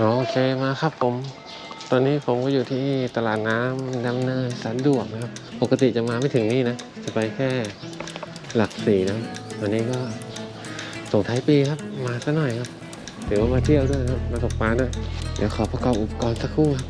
โอเคมาครับผม ตอนนี้ผมก็อยู่ที่ตลาดน้ำดำเนินสันดวกนะครับ ปกติจะมาไม่ถึงนี่นะ จะไปแค่หลักสี่นะวันนี้ก็ส่งท้ายปีครับ มาซะหน่อยครับถือว่ามาเที่ยวด้วยครับ มาตกปลาด้วย เดี๋ยวขอประกอบอุปกรณ์สักครู่ครับ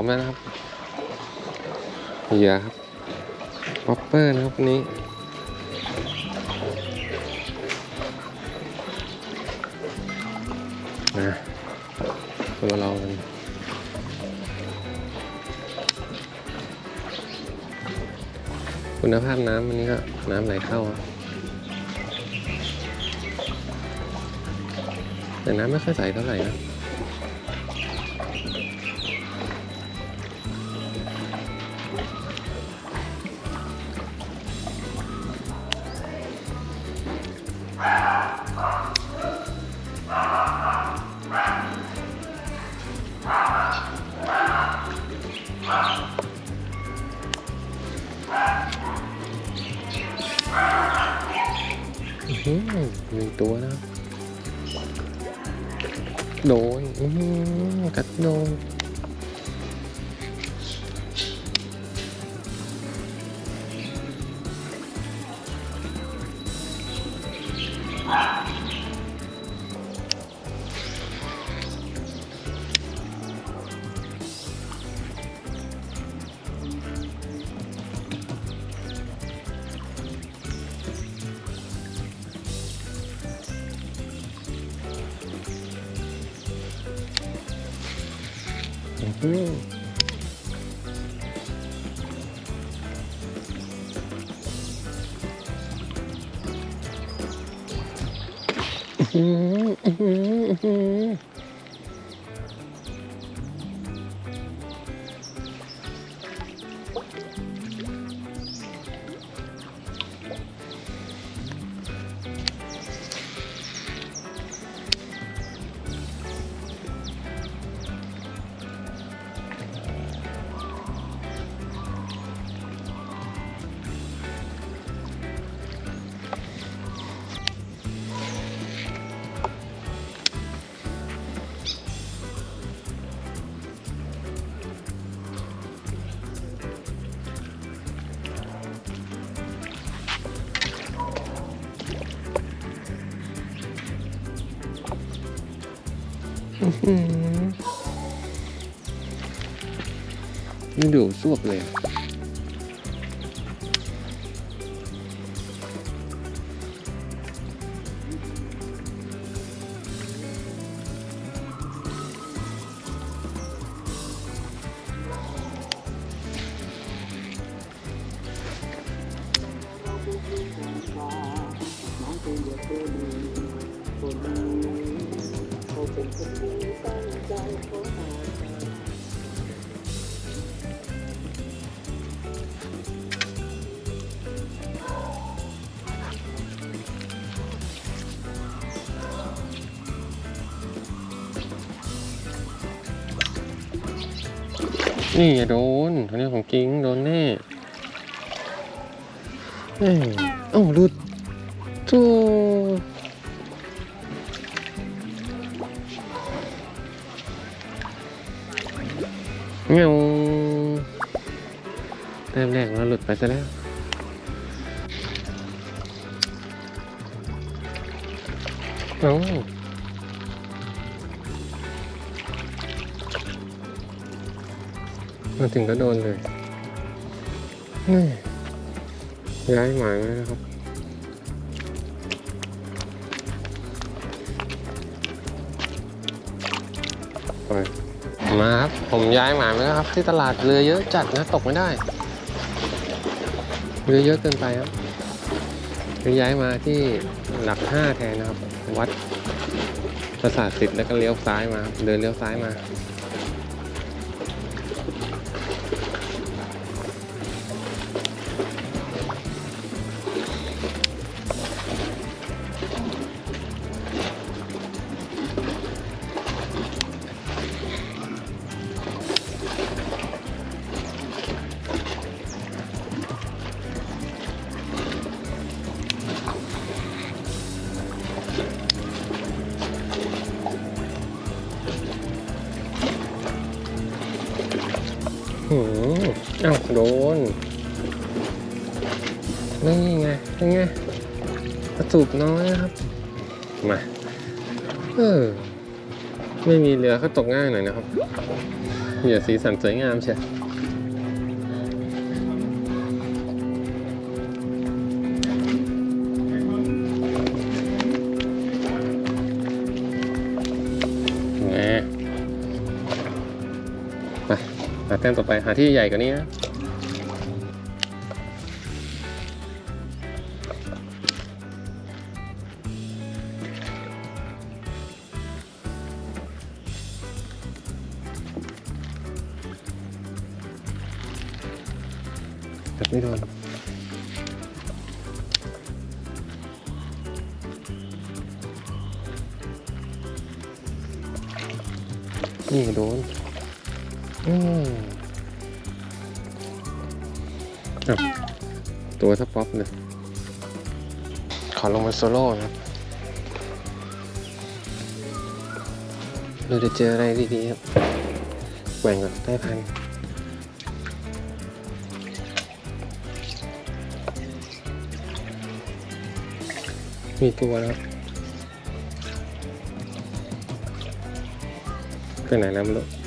มแล้วนะครับเหยื่อครับป๊อปเปอร์นะครับวันนี้นะตัวเราคุณภาพน้ำวันนี้ก็น้ำไหลเข้า แต่น้ำไม่ค่อยใสเท่าไหร่นะ อื้อหือหนึ่งตัวนะ โดน อืมกัดโดน หื ยังดูสวบเลย นี่โดนตัวนี้ของกิ้งโดนแน่เอ้ยอ้าหลุดทูเงี้ยแต้มแรกเราหลุดไปซะแล้วเอ้ มาถึงก็โดนเลยนี่ย้ายหมายไว้นะครับ ไป มาครับ ผมย้ายหมายไว้แล้วครับ ที่ตลาดเรือเยอะจัดนะตกไม่ได้ เรือเยอะเกินไปครับเลยย้ายมาที่หลักห้าแทนนะครับ วัดประสาทสิทธิ์แล้วก็เลี้ยวซ้ายมา เดินเลี้ยวซ้ายมา หืมอ้าโดนนี่ไงนี่ไงกระสูบน้อยนะครับ มา เออ ไม่มีเรือก็ตกง่ายหน่อยนะครับอย่าสีสันสวยงามเชียวไปหา แต้มต่อไปหาที่ใหญ่กว่านี้นะ อืมอะตัวถ้าป๊อปเลยขอลงมาโซโล่นะครับเราจะเจออะไรดีๆครับแหว่งก่อนได้พันมีตัวแล้วไปไหนแล้วไม่รู้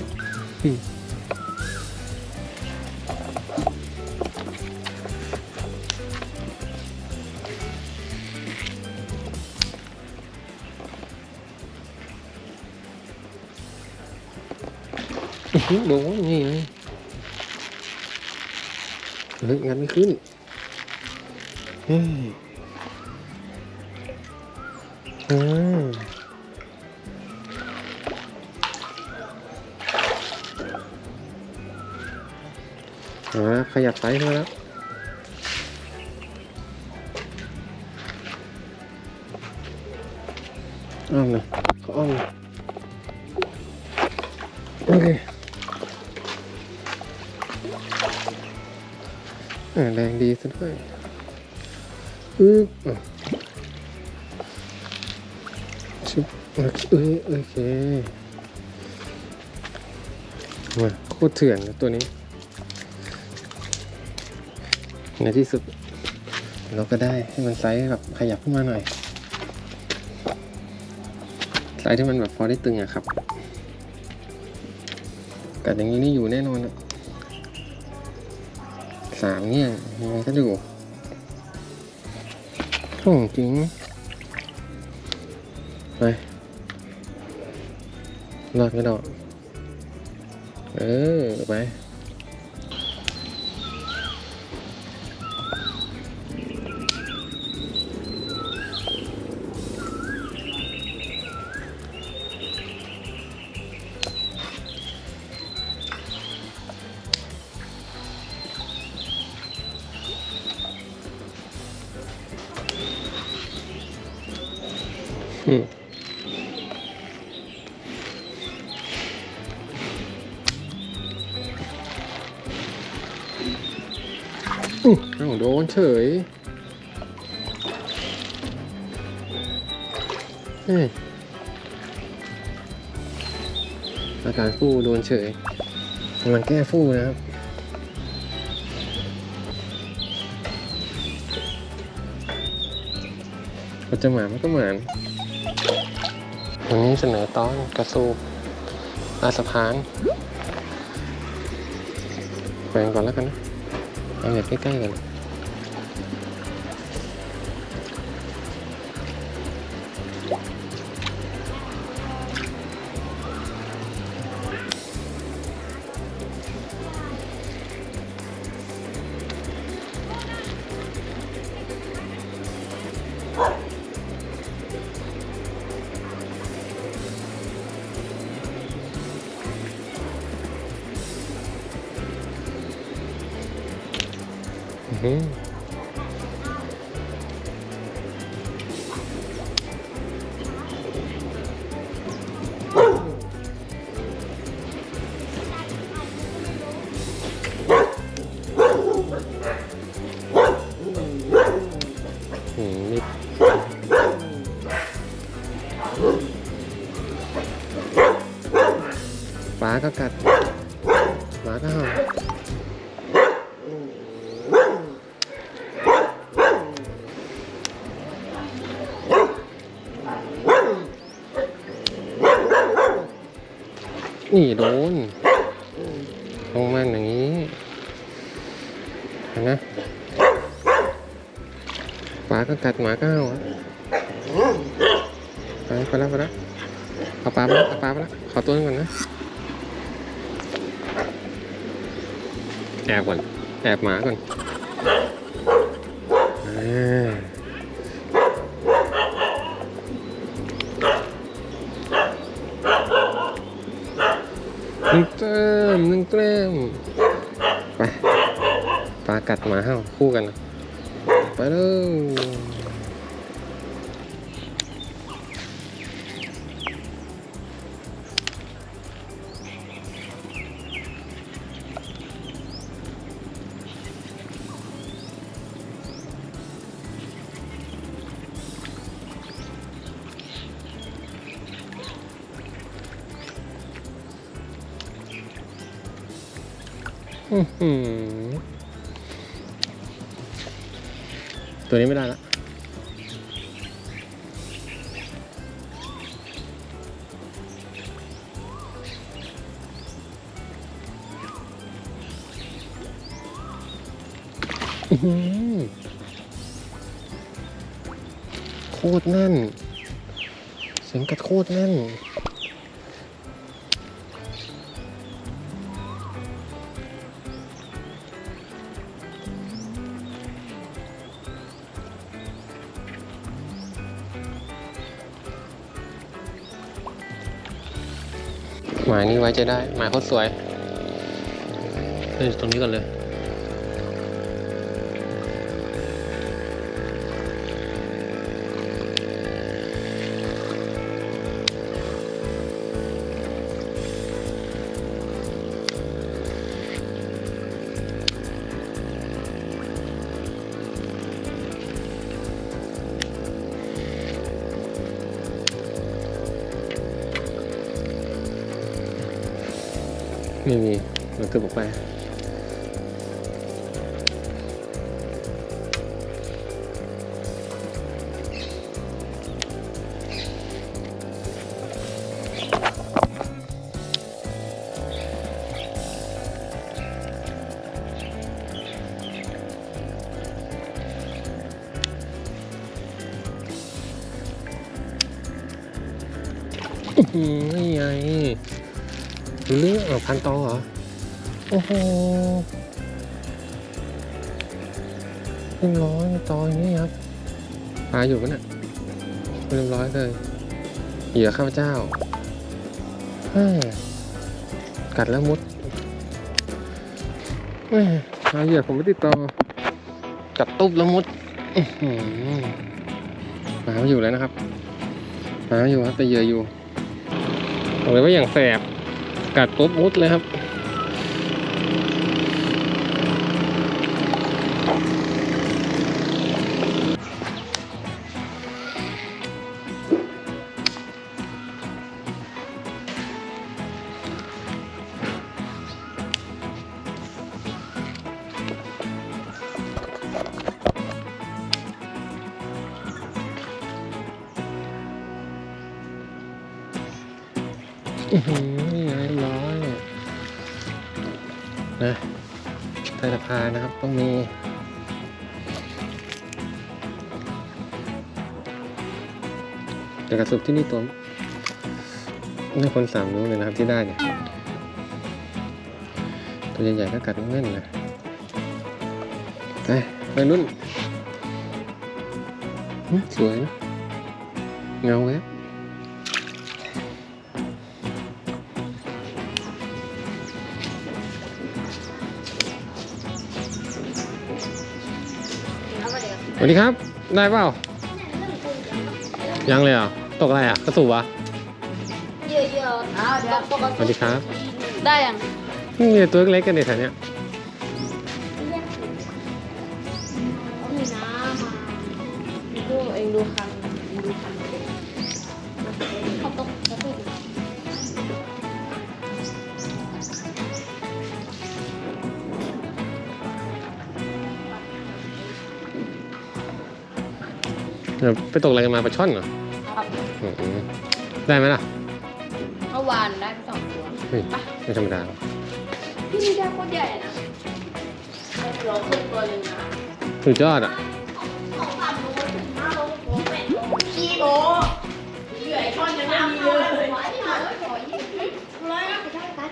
อื้อหือโดนนี่ไงเฮ้ยงานไม่ขึ้นเฮ้ยอืมเอาละขยับไซส์มาแล้วอ้อมเลยขออ้อมเลย แรงดีซะด้วยอึ๊บชุบโอเคเอ้ยโอเคมาโคตรเถื่อนนะตัวนี้ในที่สุด เราก็ได้ให้มันไซส์แบบขยับขึ้นมาหน่อย ไซส์ที่มันแบบพอได้ตึงอะครับกัดอย่างนี้นี่อยู่แน่นอนอะ สามเนี่ยยังไงก็อยู่ของจริงไปรอดไม่ดอกเออ ไป อื้ออ้าวโดนเฉยอาการฟูโดนเฉยกำลังแก้ฟูนะครับก็จะหมามันก็หมานวันนี้เสนอตอนกระสูบอาสะพานแปลงก่อนแล้วกันนะ เอ เด้ปลาก็กัด นี่โดนลงมันอย่างนี้เห็นไหมปลาก็กัดหมาก็เห่าอะไปไปแล้วไปแล้วเอาปลาไปแล้วเอาปลาไปแล้วขอตัวนึงก่อนนะแอบก่อนแอบหมาก่อนอ่า เริ่มไปปลากัดหมาเห่าคู่กัน ไปเลย ตัวนี้ไม่ได้ละโคตรแน่น เสียงกัดโคตรแน่น หมายนี้ไว้จะได้ หมายโคตรสวยเล่นตรงนี้ก่อนเลย ไม่มีมันคือบอกไป อื้อือนี่ไงรู้เรื่องเหรอพันตองเหรอ โอ้โหเรียบร้อยตออย่างนี้ครับปลาอยู่ปะเนี่ยเรียบร้อยเลยเหยื่อข้าพเจ้าแม่กัดแล้วมุดแม่ปลาเหยื่อผมไม่ติดต่อกัดตุ๊บแล้วมุดหือปลาไม่อยู่แล้วนะครับปลาอยู่ครับแต่เหยื่ออยู่บอกเลยว่าอย่างแสบ กัดปุ๊บมุดเลยครับ นะครับ ต้องมีแต่กระสุนที่นี่ตัวนี่คนสามนิ้วเลยนะครับที่ได้เนี่ย ตัวใหญ่ๆก็กัดแน่นนะไปไปรุ่น สวยนะเงาแวบ วัสดีครับ ได้เปล่า ยังเลยเหรอะ ตกอะไรอะกระสูบวะเยอะๆอ้าวเดี๋ยวปกสวัสดีครับ ได้ยังนี่ตัวเล็กๆกันเนี่ยแถวเนี้ย ดี๋ยวไปตกอะไรกันมาปลาช่อนเหรอครับได้ไหมล่ะเมื่อวานได้ไปสองตัวเฮ้ไม่ธรรมดาพี่มีได้โคตรใหญ่นะได้โขึ้นตัวหนึงนะสุดยอดอะสองสามโลถึงห้าโลหกโลแปดโลสี่โลเหยื่อช่อนจะไม่เลย ร้อยห้าร้อยหอยยี่ร้อยห้าสิกัน